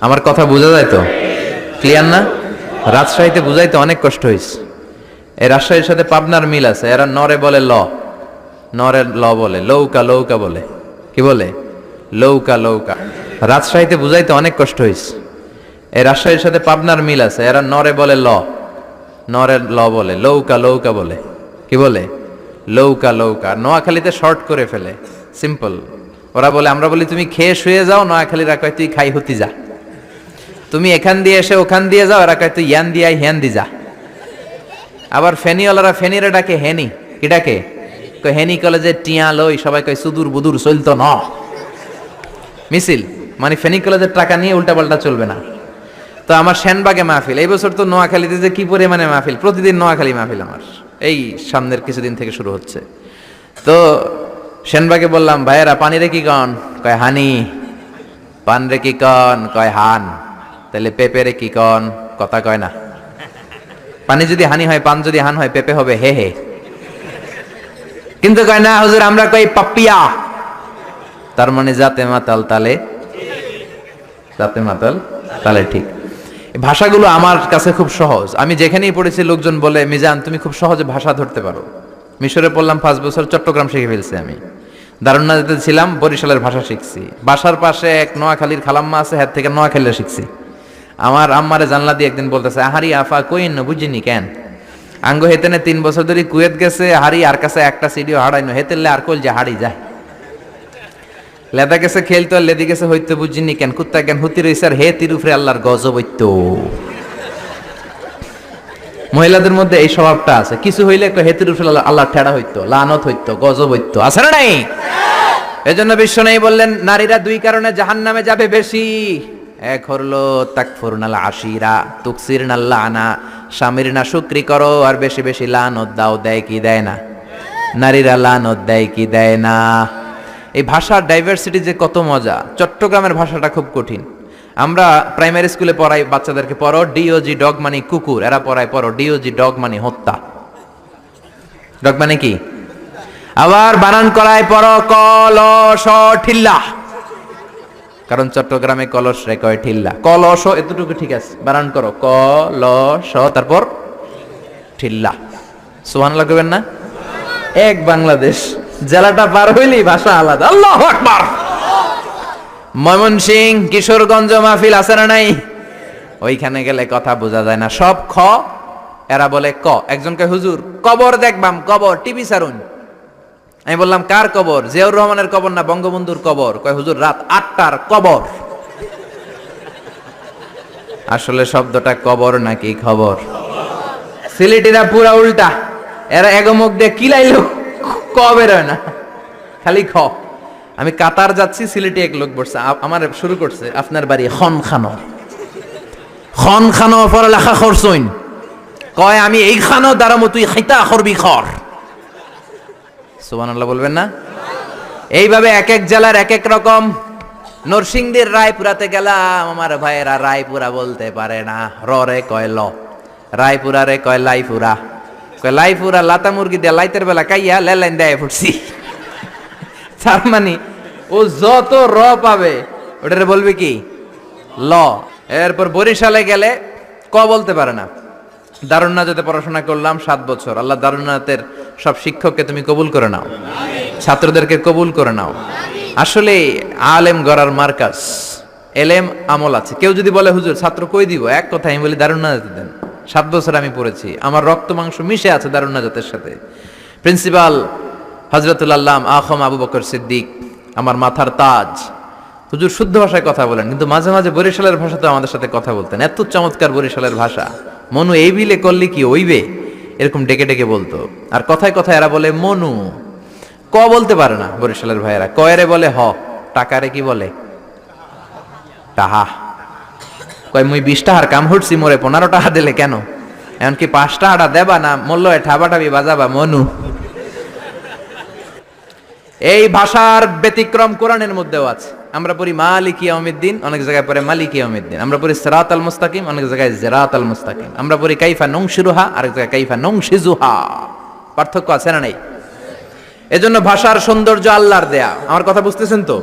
আমার কথা বোঝা যায় তো? ক্লিয়ার না? রাজশাহীতে বুঝাইতে অনেক কষ্ট হয়েছে এই রাজশাহীর সাথে পাবনার মিল আছে। এরা নরে বলে ল। নরে ল বলে। লৌকা লৌকা বলে। কি বলে? লৌকা লৌকা। রাজশাহীতে বুঝাইতে অনেক কষ্ট হয়েছে এই রাজশাহীর সাথে পাবনার মিল আছে। এরা নরে বলে ল। নরে ল বলে। লৌকা লৌকা বলে। কি বলে? লৌকা লৌকা। নোয়াখালীতে শর্ট করে ফেলে। সিম্পল ওরা বলে, আমরা বলি, তুমি খেয়ে শুয়ে যাও, নোয়াখালীরা কয় তুই খাই, হতি যা। তুমি এখান দিয়ে এসে ওখান দিয়ে যাও। কয়, তুই ইয়ান দিয়ে আই হ্যান দি যা। আবার ফেনিওয়ালারা ফেনিরে ডাকে, হেনি, কি ডাকে? হেনি কলেজে টিয়া লই সবাই কয়, সুদূর বুদুর চলতো ন। মিছিল মানে ফেনী কলেজের টাকা নিয়ে উল্টাপাল্টা চলবে না। তো আমার সেনবাগে মাহফিল, এই বছর তো নোয়াখালীতে যে কি পরিমাণে মাহফিল, প্রতিদিন নোয়াখালী মাহফিল আমার। এই সামনের কিছুদিন থেকে শুরু হচ্ছে। তো সেনবাগে বললাম, ভাইয়েরা পানি রে কি কন? কয়, হানি। পান রে কি কন? কয়, হান। তাহলে পেঁপে রে কি কন? কথা কয় না। পানি যদি হানি হয়, পান যদি হান হয়, পেঁপে হবে, হে হে। কিন্তু কয় না, হুজুর, আমরা কই পাপিয়া। তার মানে জাতে মাতাল তালে। জাতে মাতাল তালে, ঠিক। ভাষাগুলো আমার কাছে খুব সহজ। আমি যেখানেই পড়েছি, লোকজন বলে, মিজান, তুমি খুব সহজে ভাষা ধরতে পারো। মিশরে পড়লাম পাঁচ বছর, চট্টগ্রাম শিখে ফেলছি আমি। দারুণাতে ছিলাম, বরিশালের ভাষা শিখছি। বাসার পাশে এক নোয়াখালীর খালাম্মা আছে হ্যাঁ থেকে নোয়াখালীরা শিখছি। আমার আম্মারে জানলা দিয়ে একদিন বলতেছে, আহারি আফা কইন বুঝিনি কেন? আঙ্গ হেতেনে তিন বছর ধরে কুয়েত গেছে, হারি আর কাছে একটা সিডিও হারাইনো। হেতেলে আর কল যে হারি যায়। লেদা গেছে, খেলতো, আর লেদি গেছে, হইতে, বুঝিনি কেন? কুত্তা কেন হুতি রইছে, আর হে তিরুফরে আল্লাহর গজব হইতো। মহিলাদের মধ্যে এই স্বভাবটা আছে। কিছু হইলে একটা হেতির উপরে আল্লাহ ঠেড়া হইতো, লানত হইতো, গজব হইতো। আছে না নাই? এজন্য বিশ্ব নেই বললেন, নারীরা দুই কারণে জাহান নামে যাবে বেশি। এক হলো তাকফুর নাল আশিরা, তুকসির নাল্লা আনা স্বামীর না শুক্রি করো, আর বেশি বেশি লানত দাও, দেয় কি দেয় না? নারীরা লানত দেয় কি দেয় না? এই ভাষার ডাইভার্সিটি যে কত মজা, চট্টগ্রামের ভাষাটা খুব কঠিন। আমরা প্রাইমারি স্কুলে পড়াই, বাচ্চাদেরকে পড়ো ডিওজি ডগ মানে কুকুর, এরা পড়ায় পড়ো ডিওজি ডগ মানে হত্যা। ডগ মানে কি? আবার বানান করায় পড়ো কলস ঠিল্লা। কারণ চট্টগ্রামে কলস রে কয় ঠিল্লা। কলস এতটুকু ঠিক আছে। বানান করো। কলস, তারপর ঠিল্লা। সোহান লাগবেন না? এক বাংলাদেশ। জেলাটা পার হইলেই ভাষা আলাদা। আল্লাহ আকবার। ময়মনসিং, কিশোরগঞ্জ মাহফিল আছে না নাই? ওইখানে গেলে কথা বোঝা যায় না। সব খ, এরা বলে ক। একজনকে হুজুর, কবর দেখবাম কবর, টিভি সারুন। আমি বললাম, কার কবর? জিয়াউর রহমানের কবর না বঙ্গবন্ধুর কবর? কয়, হুজুর, রাত আটটার কবর। আসলে শব্দটা কবর নাকি খবর? সিলেটিরা পুরা উল্টা। এরা এগমুখ দিয়ে কিলাইলো ক বেরোয় না। খালি খ। আমি কাতার যাচ্ছি, সিলেটে এক লোক বসছে। আমার শুরু করছে, আপনার বাড়ি খন খানো খন খানো পড়ালেখা করছইন। কয়, আমি এই খানো দ্বারা তুই খাইতা করবি খর। সুবহানাল্লাহ বলবেন না? এইভাবে এক এক জেলার এক এক রকম নরসিংদীর রায়পুরাতে গেলাম, আমার ভাইয়েরা রায়পুরা বলতে পারে না। র রে কয় ল। রায়পুরা রে কয় লাইপুরা কয় লাইপুরা লাতা মুরগি দিয়ে লাইতের বেলা কাইয়া লেলাইন দেয় ফুটছি। তার মানে ও যত র পাবে, ওটারে বলবে কি? ল। এরপর বরিশালে গেলে ক বলতে পারে না? দারুণনাথে পড়াশোনা করলাম সাত বছর। আল্লাহ দারুণনাথের সব শিক্ষককে তুমি কবুল করে নাও। ছাত্রদেরকে কবুল করে নাও। আসলে আলেম গড়ার মার্কাস এলেম আমল আছে। কেউ যদি বলে, হুজুর, ছাত্র কই দিব? এক কথা আমি বলি দারুণনাথে দেন। সাত বছর আমি পড়েছি। আমার রক্ত মাংস মিশে আছে দারুণনাথের সাথে। প্রিন্সিপাল হজরতুল আল্লাম আখম আবু বকর সিদ্দিক, আমার মাথার তাজ। হুজুর, শুদ্ধ ভাষায় কথা বলেন, কিন্তু মাঝে মাঝে বরিশালের ভাষাতে আমাদের সাথে কথা বলতেন। এত চমৎকার বরিশালের ভাষা। মনু এই বিলে করলে কি ওইবে? এরকম ডেকে ডেকে বলতো। আর কথায় কথায় এরা বলে, মনু। ক বলতে পারে না বরিশালের ভাইয়েরা। কয়রে বলে, হ। টাকারে কি বলে? টাহা। কয়, মুই বিশ টাহার কাম হটছি মোরে পনেরো টাকা দিলে কেন? এমনকি পাঁচ টাকাটা দেবা না মূল্য ঠাবা টাবি বাজাবা, মনু। এই ভাষার ব্যতিক্রম কোরআনের মধ্যেও আছে। আমরা পড়ি মালিক ইয়ামিদ্দিন অনেক জায়গায় পড়ে মালিক ইয়ামিদ্দিন আমরা পড়ি সেরাত আল মুস্তাকিম, অনেক জায়গায় জেরাত আল মুস্তাকিম। আমরা পড়ি কাইফা নংশিরুহা, আরেক জায়গায় কাইফা নংশিজুহা। পার্থক্য আছে না নেই? এজন্য ভাষার সৌন্দর্য আল্লাহর দেয়া। আমার কথা বুঝতেছেন তো?